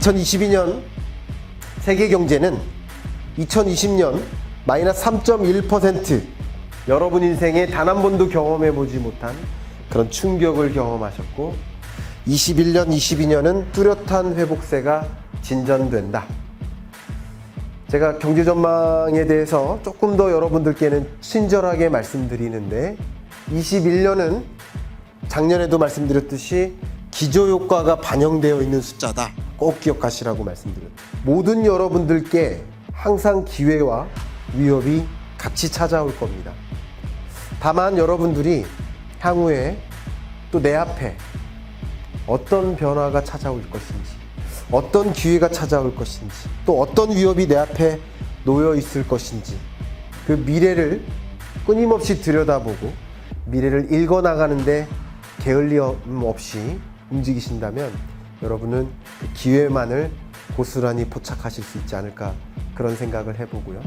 2022년 세계 경제는 2020년 마이너스 3.1% 여러분 인생에 단 한 번도 경험해 보지 못한 그런 충격을 경험하셨고 21년, 22년은 뚜렷한 회복세가 진전된다. 제가 경제 전망에 대해서 조금 더 여러분들께는 친절하게 말씀드리는데 21년은 작년에도 말씀드렸듯이 기저효과가 반영되어 있는 숫자다. 꼭 기억하시라고 말씀드렸죠. 모든 여러분들께 항상 기회와 위협이 같이 찾아올 겁니다. 다만 여러분들이 향후에 또 내 앞에 어떤 변화가 찾아올 것인지, 어떤 기회가 찾아올 것인지, 또 어떤 위협이 내 앞에 놓여 있을 것인지, 그 미래를 끊임없이 들여다보고 미래를 읽어 나가는데 게을리움 없이 움직이신다면 여러분은 그 기회만을 고스란히 포착하실 수 있지 않을까 그런 생각을 해보고요.